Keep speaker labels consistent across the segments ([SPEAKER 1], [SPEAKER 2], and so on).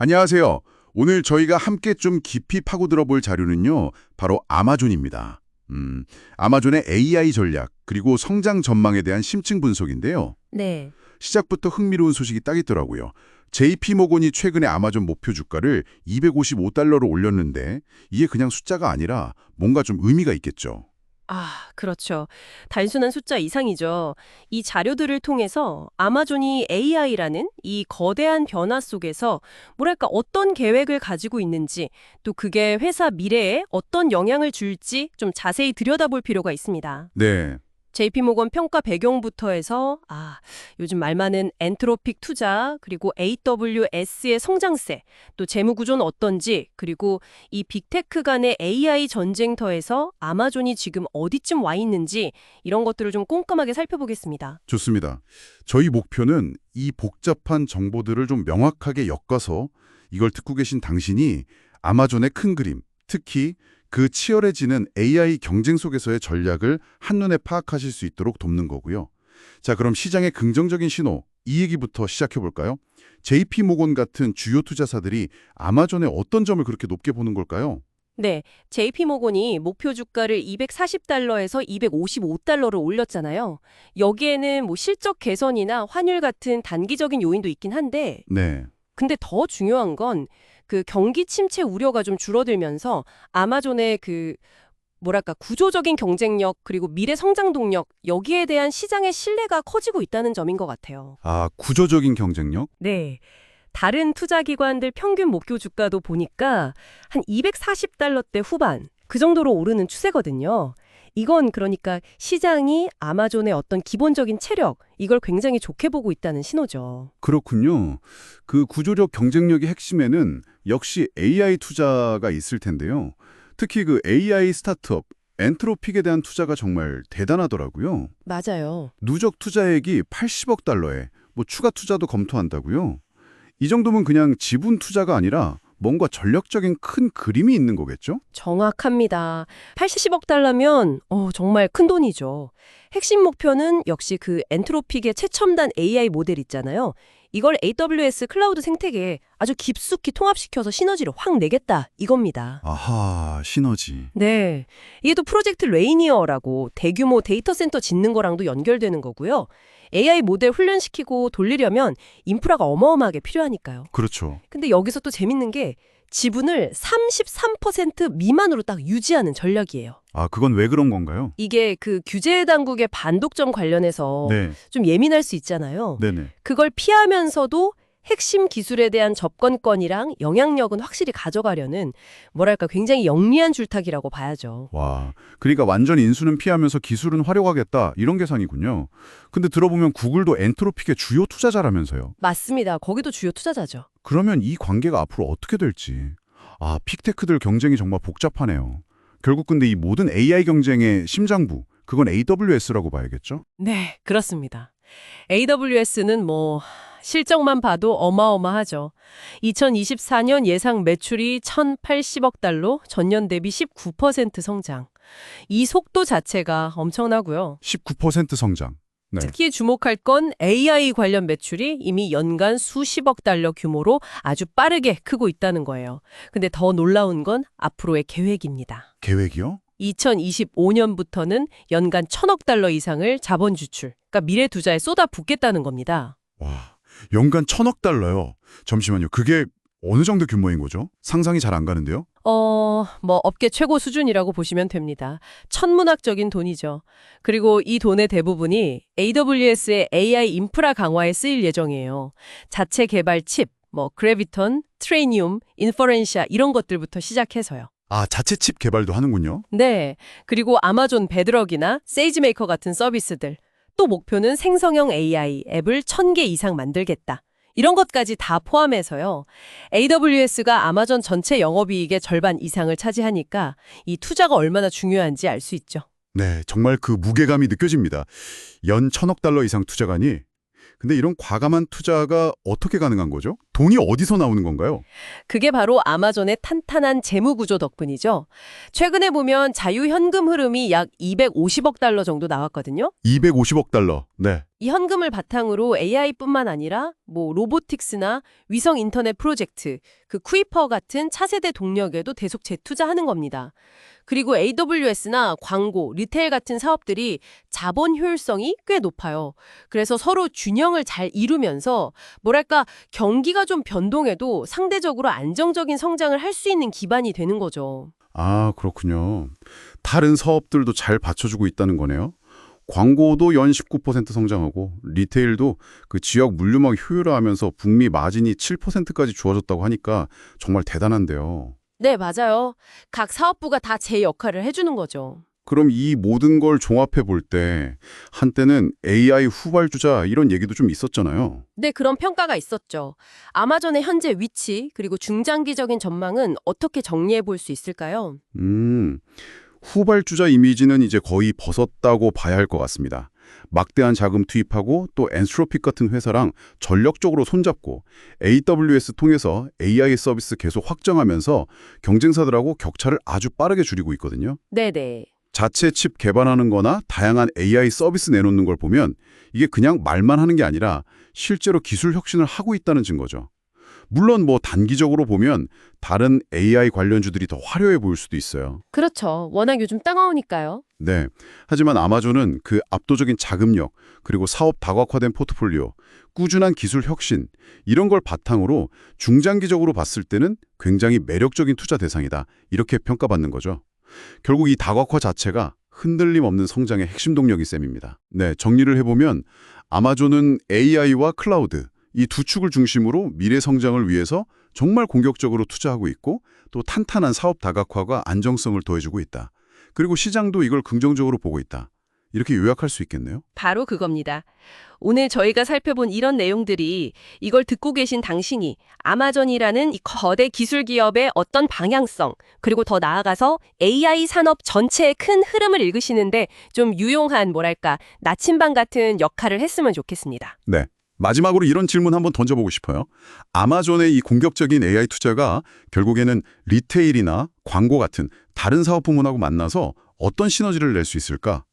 [SPEAKER 1] 안녕하세요. 오늘 저희가 함께 좀 깊이 파고들어 볼 자료는요. 바로 아마존입니다. 음, 아마존의 AI 전략 그리고 성장 전망에 대한 심층 분석인데요.
[SPEAKER 2] 네.
[SPEAKER 1] 시작부터 흥미로운 소식이 딱 있더라고요. JP 모건이 최근에 아마존 목표 주가를 255달러로 올렸는데 이게 그냥 숫자가 아니라 뭔가 좀 의미가 있겠죠.
[SPEAKER 2] 아, 그렇죠. 단순한 숫자 이상이죠. 이 자료들을 통해서 아마존이 AI라는 이 거대한 변화 속에서 뭐랄까 어떤 계획을 가지고 있는지 또 그게 회사 미래에 어떤 영향을 줄지 좀 자세히 들여다볼 필요가 있습니다.
[SPEAKER 1] 네.
[SPEAKER 2] JP모건 평가 배경부터 해서 아, 요즘 말 많은 엔트로픽 투자, 그리고 AWS의 성장세, 또 재무 구조는 어떤지, 그리고 이 빅테크 간의 AI 전쟁터에서 아마존이 지금 어디쯤 와 있는지 이런 것들을 좀 꼼꼼하게 살펴보겠습니다.
[SPEAKER 1] 좋습니다. 저희 목표는 이 복잡한 정보들을 좀 명확하게 엮어서 이걸 듣고 계신 당신이 아마존의 큰 그림, 특히 그 치열해지는 AI 경쟁 속에서의 전략을 한눈에 파악하실 수 있도록 돕는 거고요. 자, 그럼 시장의 긍정적인 신호, 이 얘기부터 시작해 볼까요? JP 모건 같은 주요 투자사들이 아마존의 어떤 점을 그렇게 높게 보는 걸까요?
[SPEAKER 2] 네, JP모건이 목표 주가를 240달러에서 255달러로 올렸잖아요. 여기에는 뭐 실적 개선이나 환율 같은 단기적인 요인도 있긴 한데
[SPEAKER 1] 네.
[SPEAKER 2] 근데 더 중요한 건 그 경기 침체 우려가 좀 줄어들면서 아마존의 그 뭐랄까 구조적인 경쟁력 그리고 미래 성장 동력 여기에 대한 시장의 신뢰가 커지고 있다는 점인 것 같아요.
[SPEAKER 1] 아, 구조적인 경쟁력?
[SPEAKER 2] 네. 다른 투자 기관들 평균 목표 주가도 보니까 한 240달러대 후반 그 정도로 오르는 추세거든요. 이건 그러니까 시장이 아마존의 어떤 기본적인 체력 이걸 굉장히 좋게 보고 있다는 신호죠.
[SPEAKER 1] 그렇군요. 그 구조적 경쟁력의 핵심에는 역시 AI 투자가 있을 텐데요. 특히 그 AI 스타트업, 엔트로픽에 대한 투자가 정말 대단하더라고요.
[SPEAKER 2] 맞아요.
[SPEAKER 1] 누적 투자액이 80억 달러에 뭐 추가 투자도 검토한다고요. 이 정도면 그냥 지분 투자가 아니라 뭔가 전략적인 큰 그림이 있는 거겠죠?
[SPEAKER 2] 정확합니다. 80억 달러면 어, 정말 큰 돈이죠. 핵심 목표는 역시 그 엔트로픽의 최첨단 AI 모델 있잖아요. 이걸 AWS 클라우드 생태계에 아주 깊숙이 통합시켜서 시너지를 확 내겠다 이겁니다.
[SPEAKER 1] 아하, 시너지.
[SPEAKER 2] 네. 이게 또 프로젝트 레이니어라고 대규모 데이터 센터 짓는 거랑도 연결되는 거고요. AI 모델 훈련시키고 돌리려면 인프라가 어마어마하게 필요하니까요.
[SPEAKER 1] 그렇죠.
[SPEAKER 2] 근데 여기서 또 재밌는 게 지분을 33% 미만으로 딱 유지하는 전략이에요.
[SPEAKER 1] 아, 그건 왜 그런 건가요?
[SPEAKER 2] 이게 그 규제 당국의 반독점 관련해서
[SPEAKER 1] 네,
[SPEAKER 2] 좀 예민할 수 있잖아요.
[SPEAKER 1] 네네.
[SPEAKER 2] 그걸 피하면서도 핵심 기술에 대한 접근권이랑 영향력은 확실히 가져가려는 뭐랄까 굉장히 영리한 줄타기라고 봐야죠.
[SPEAKER 1] 와, 그러니까 완전 인수는 피하면서 기술은 활용하겠다 이런 계산이군요. 근데 들어보면 구글도 엔트로픽의 주요 투자자라면서요.
[SPEAKER 2] 맞습니다. 거기도 주요 투자자죠.
[SPEAKER 1] 그러면 이 관계가 앞으로 어떻게 될지. 아, 픽테크들 경쟁이 정말 복잡하네요. 결국 근데 이 모든 AI 경쟁의 심장부, 그건 AWS라고 봐야겠죠?
[SPEAKER 2] 네, 그렇습니다. AWS는 뭐 실적만 봐도 어마어마하죠. 2024년 예상 매출이 1,080억 달러, 전년 대비 19% 성장. 이 속도 자체가 엄청나고요.
[SPEAKER 1] 19% 성장. 네.
[SPEAKER 2] 특히 주목할 건 AI 관련 매출이 이미 연간 수십억 달러 규모로 아주 빠르게 크고 있다는 거예요. 근데 더 놀라운 건 앞으로의 계획입니다.
[SPEAKER 1] 계획이요?
[SPEAKER 2] 2025년부터는 연간 천억 달러 이상을 자본 주출, 그러니까 미래 투자에 쏟아붓겠다는 겁니다.
[SPEAKER 1] 와, 연간 천억 달러요. 잠시만요. 그게 어느 정도 규모인 거죠? 상상이 잘 안 가는데요?
[SPEAKER 2] 어, 뭐 업계 최고 수준이라고 보시면 됩니다. 천문학적인 돈이죠. 그리고 이 돈의 대부분이 AWS의 AI 인프라 강화에 쓰일 예정이에요. 자체 개발 칩, 뭐 그래비턴, 트레이니움, 인퍼렌시아 이런 것들부터 시작해서요.
[SPEAKER 1] 아, 자체 칩 개발도 하는군요.
[SPEAKER 2] 네. 그리고 아마존 베드럭이나 세이지메이커 같은 서비스들. 또 목표는 생성형 AI 앱을 1000개 이상 만들겠다. 이런 것까지 다 포함해서요. AWS가 아마존 전체 영업이익의 절반 이상을 차지하니까 이 투자가 얼마나 중요한지 알 수 있죠.
[SPEAKER 1] 네, 정말 그 무게감이 느껴집니다. 연 천억 달러 이상 투자가니. 근데 이런 과감한 투자가 어떻게 가능한 거죠? 돈이 어디서 나오는 건가요?
[SPEAKER 2] 그게 바로 아마존의 탄탄한 재무 구조 덕분이죠. 최근에 보면 자유 현금 흐름이 약 250억 달러 정도 나왔거든요.
[SPEAKER 1] 250억 달러. 네.
[SPEAKER 2] 이 현금을 바탕으로 AI뿐만 아니라 뭐 로보틱스나 위성 인터넷 프로젝트, 그 쿠이퍼 같은 차세대 동력에도 계속 재투자하는 겁니다. 그리고 AWS나 광고, 리테일 같은 사업들이 자본 효율성이 꽤 높아요. 그래서 서로 균형을 잘 이루면서 뭐랄까 경기가 좀 변동해도 상대적으로 안정적인 성장을 할 수 있는 기반이 되는 거죠.
[SPEAKER 1] 아, 그렇군요. 다른 사업들도 잘 받쳐주고 있다는 거네요. 광고도 연 19% 성장하고 리테일도 그 지역 물류망 효율화하면서 북미 마진이 7%까지 좋아졌다고 하니까 정말 대단한데요.
[SPEAKER 2] 네, 맞아요. 각 사업부가 다 제 역할을 해주는 거죠.
[SPEAKER 1] 그럼 이 모든 걸 종합해 볼 때 한때는 AI 후발주자 이런 얘기도 좀 있었잖아요.
[SPEAKER 2] 네, 그런 평가가 있었죠. 아마존의 현재 위치 그리고 중장기적인 전망은 어떻게 정리해 볼 수 있을까요?
[SPEAKER 1] 음, 후발주자 이미지는 이제 거의 벗었다고 봐야 할 것 같습니다. 막대한 자금 투입하고 또 엔스트로픽 같은 회사랑 전력적으로 손잡고 AWS 통해서 AI 서비스 계속 확장하면서 경쟁사들하고 격차를 아주 빠르게 줄이고 있거든요.
[SPEAKER 2] 네네.
[SPEAKER 1] 자체 칩 개발하는 거나 다양한 AI 서비스 내놓는 걸 보면 이게 그냥 말만 하는 게 아니라 실제로 기술 혁신을 하고 있다는 증거죠. 물론 뭐 단기적으로 보면 다른 AI 관련주들이 더 화려해 보일 수도 있어요.
[SPEAKER 2] 그렇죠. 워낙 요즘 따가우니까요.
[SPEAKER 1] 네. 하지만 아마존은 그 압도적인 자금력, 그리고 사업 다각화된 포트폴리오, 꾸준한 기술 혁신, 이런 걸 바탕으로 중장기적으로 봤을 때는 굉장히 매력적인 투자 대상이다. 이렇게 평가받는 거죠. 결국 이 다각화 자체가 흔들림 없는 성장의 핵심 동력이 셈입니다. 네, 정리를 해보면 아마존은 AI와 클라우드, 이 두 축을 중심으로 미래 성장을 위해서 정말 공격적으로 투자하고 있고 또 탄탄한 사업 다각화가 안정성을 더해주고 있다. 그리고 시장도 이걸 긍정적으로 보고 있다. 이렇게 요약할 수 있겠네요.
[SPEAKER 2] 바로 그겁니다. 오늘 저희가 살펴본 이런 내용들이 이걸 듣고 계신 당신이 아마존이라는 이 거대 기술 기업의 어떤 방향성, 그리고 더 나아가서 AI 산업 전체의 큰 흐름을 읽으시는데 좀 유용한 뭐랄까 나침반 같은 역할을 했으면 좋겠습니다.
[SPEAKER 1] 네. 마지막으로 이런 질문 한번 던져보고 싶어요. 아마존의 이 공격적인 AI 투자가 결국에는 리테일이나 광고 같은 다른 사업 부문하고 만나서 어떤 시너지를 낼 수 있을까?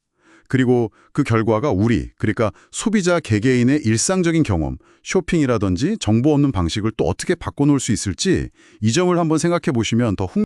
[SPEAKER 1] 그리고 그 결과가 우리, 그러니까 소비자 개개인의 일상적인 경험, 쇼핑이라든지 정보 없는 방식을 또 어떻게 바꿔놓을 수 있을지 이 점을 한번 생각해 보시면 더 흥...